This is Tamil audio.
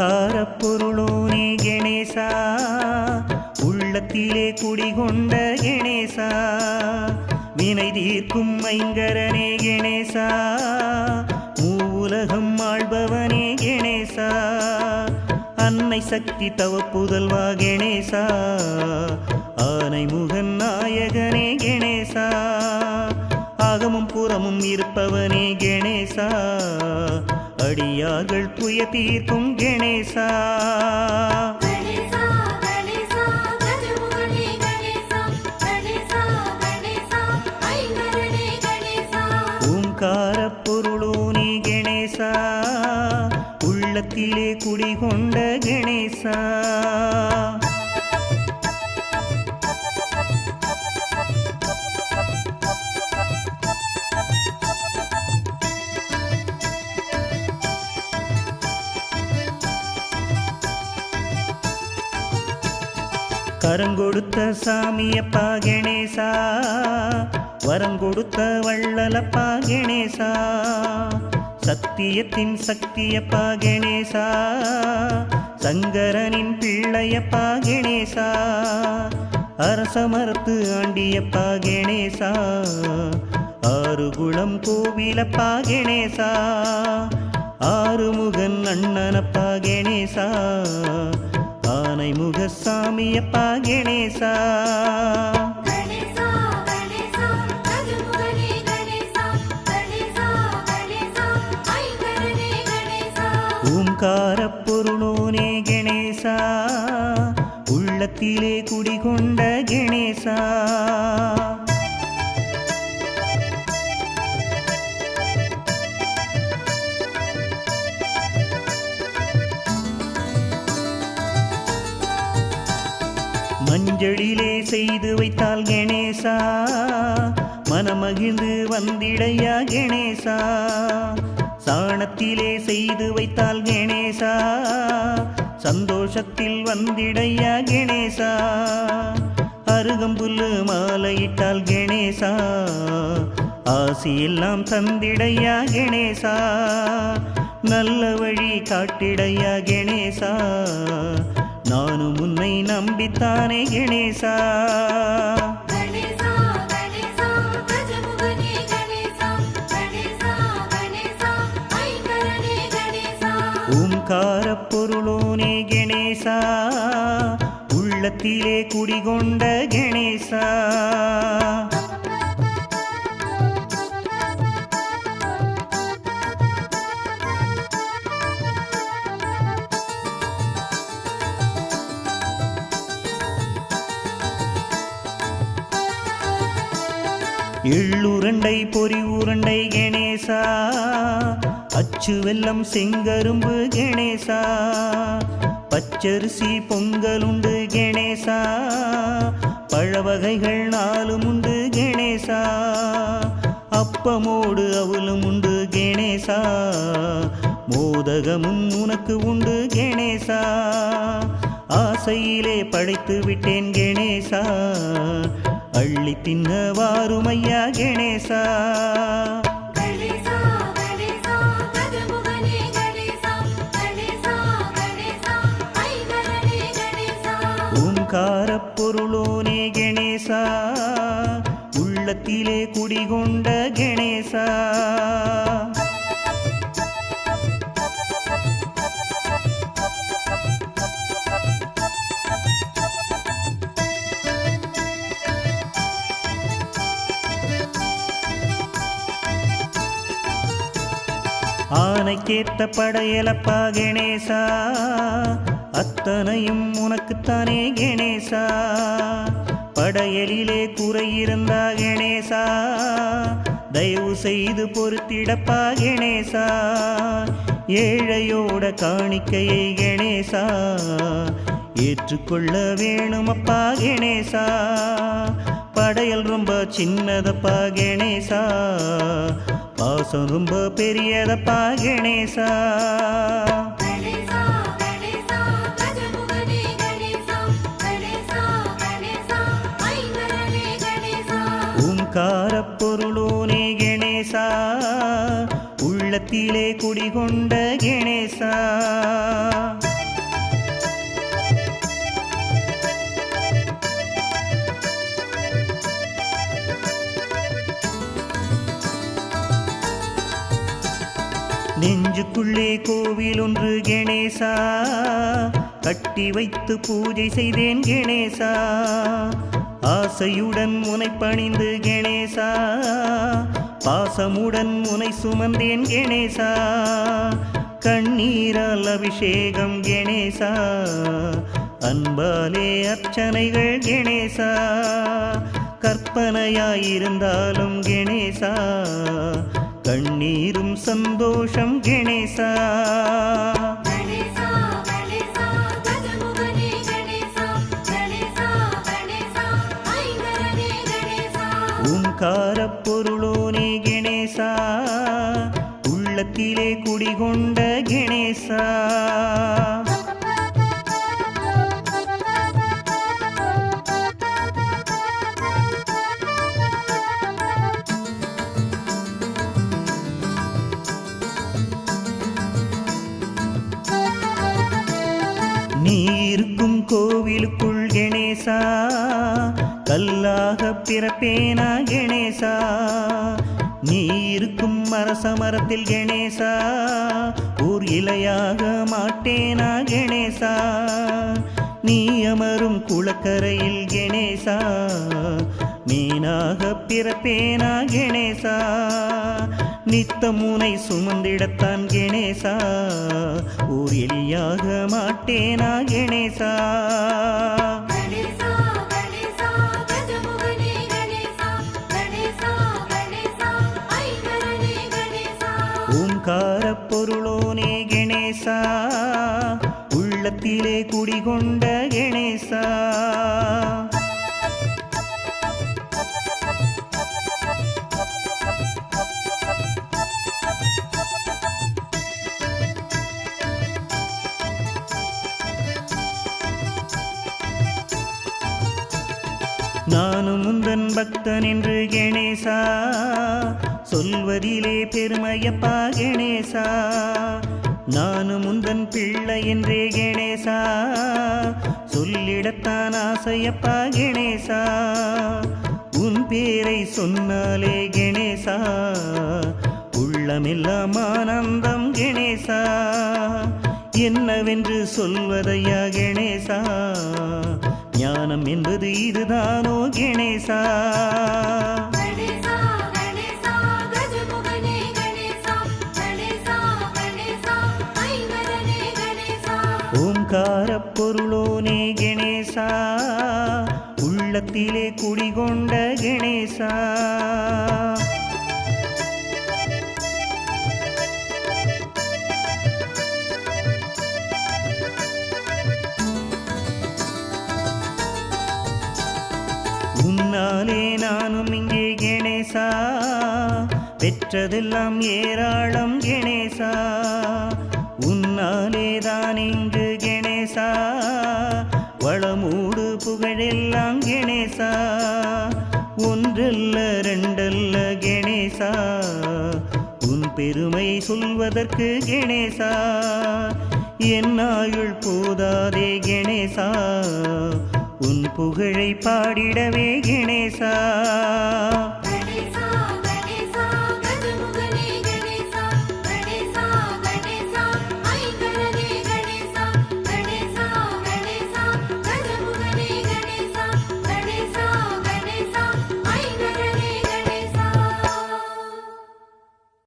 ஓம்கார பொருளோனே கணேசா? உள்ளத்திலே குடிகொண்ட கணேசா? வினை தீர்க்கும் ஐங்கரனே கணேசா? மூவுலகம் ஆள்பவனே கணேசா? அன்னை சக்தி தவ புதல்வா கணேசா? ஆனை முகன் நாயகனே கணேசா? அகமும் புறமும் இருப்பவனே கணேசா? அடியார்கள் துய தீர்க்கும் கணேசா. ஓங்கார பொருளோனே கணேசா உள்ளத்திலே குடிகொண்ட கணேசா. கரங்கொடுத்த சாமியப்பா கணேசா வரம் கொடுத்த வள்ளலப்பா கணேசா சத்தியத்தின் சக்தியப்பா கணேசா சங்கரனின் பிள்ளையப்பா கணேசா அரசமரத்து ஆண்டியப்பா கணேசா ஆறுகுளம் கோவிலப்பா கணேசா ஆறுமுகன் அண்ணனப்பா கணேசா ஆனை முகசாமியப்பா கணேசா. ஓம்கார பொருளோனே கணேசா. உள்ளத்திலே குடிகொண்ட கணேசா. செய்து வைத்தால் கணேசா. மனமகிழ்ந்து வந்திடையா கணேசா. சாணத்திலே செய்து வைத்தால் கணேசா. சந்தோஷத்தில் வந்திடையா கணேசா. அருகம்புல்லு மாலையிட்டால் கணேசா. ஆசியெல்லாம் தந்திடையா கணேசா. நல்ல வழி காட்டிடையா கணேசா. நானும் உன்னை நம்பித்தானே கணேசா. ஓம்கார பொருளோனே கணேசா. உள்ளத்திலே குடிகொண்ட கணேசா. எள்ளுருண்டை பொறி உருண்டை கணேசா. அச்சு வெல்லம் செங்கரும்பு கணேசா. பச்சரிசி பொங்கலுண்டு கணேசா. பழவகைகள் நாலும் உண்டு கணேசா. அப்பமோடு அவலும் உண்டு கணேசா. மோதகமும் உனக்கு உண்டு கணேசா. ஆசையிலே படைத்து விட்டேன் கணேசா. அள்ளி தின்ன வாருமையா கணேசா. ஓம்கார பொருளோனே கணேசா. உள்ளத்திலே குடிகொண்ட ஆனைக்கேத்த படையலப்பா கணேசா. அத்தனையும் உனக்குத்தானே கணேசா. படையலிலே குறையிருந்தா கணேசா. தயவு செய்து பொறுத்திடப்பா கணேசா. ஏழையோட காணிக்கையை கணேசா. ஏற்றுக்கொள்ள வேணுமப்பா கணேசா. படையல் ரொம்ப சின்னதப்பா கணேசா. பாசம் ரொம்ப பெரியதப்பா கணேசா. கணேசா கணேசா உள்ளத்திலே குடிகொண்ட கணேசா. நெஞ்சுக்குள்ளே கோவில் ஒன்று கணேசா. கட்டி வைத்து பூஜை செய்தேன் கணேசா. ஆசையுடன் உனை பணிந்து கணேசா. பாசமுடன் உனை சுமந்தேன் கணேசா. கண்ணீரால் அபிஷேகம் கணேசா. அன்பாலே அர்ச்சனைகள் கணேசா. கற்பனையாயிருந்தாலும் கணேசா. கண்ணீரும் சந்தோஷம் கணேசா. பொருளோனே கணேசா உள்ளத்திலே குடிகொண்ட கணேசா. கோவிலுக்குள் கணேசா கல்லாக பிறப்பேனா கணேசா? நீ இருக்கும் அரச மரத்தில் கணேசா ஊர் இலையாக மாட்டேனா கணேசா? நீ அமரும் குளக்கரையில் கணேசா மீனாக பிறப்பேனா கணேசா? நித்தமுனை சுமந்திடத்தான் கணேசா. ஓர் எலியாக மாட்டேனா கணேசா. ஓங்கார பொருளோனே கணேசா. உள்ளத்திலே குடிகொண்ட நானும் பக்தன் என்று கணேசா சொல்வதிலே பெருமையப்பா கணேசா. நானும் முந்தன் பிள்ளை என்றே கணேசா சொல்லிடத்தான் ஆசையப்பா கணேசா. உன் பேரை சொன்னாலே கணேசா உள்ளமெல்லாம் ஆனந்தம் கணேசா. என்னவென்று சொல்வதையா கணேசா ஞானம் என்பது இதுதானோ கணேசா? ஓம்கார பொருளோனே கணேசா. உள்ளத்திலே குடிகொண்ட கணேசா. பெற்றதெல்லாம் ஏராளம் கணேசா. உன்னாலே தான் இங்கு கணேசா. வளமூடு புகழெல்லாம் கணேசா. ஒன்றல்ல ரெண்டல்ல கணேசா. உன் பெருமை சொல்வதற்கு கணேசா. என்னாயுள் போதாதே கணேசா. உன் புகழை பாடிடவே கணேசா.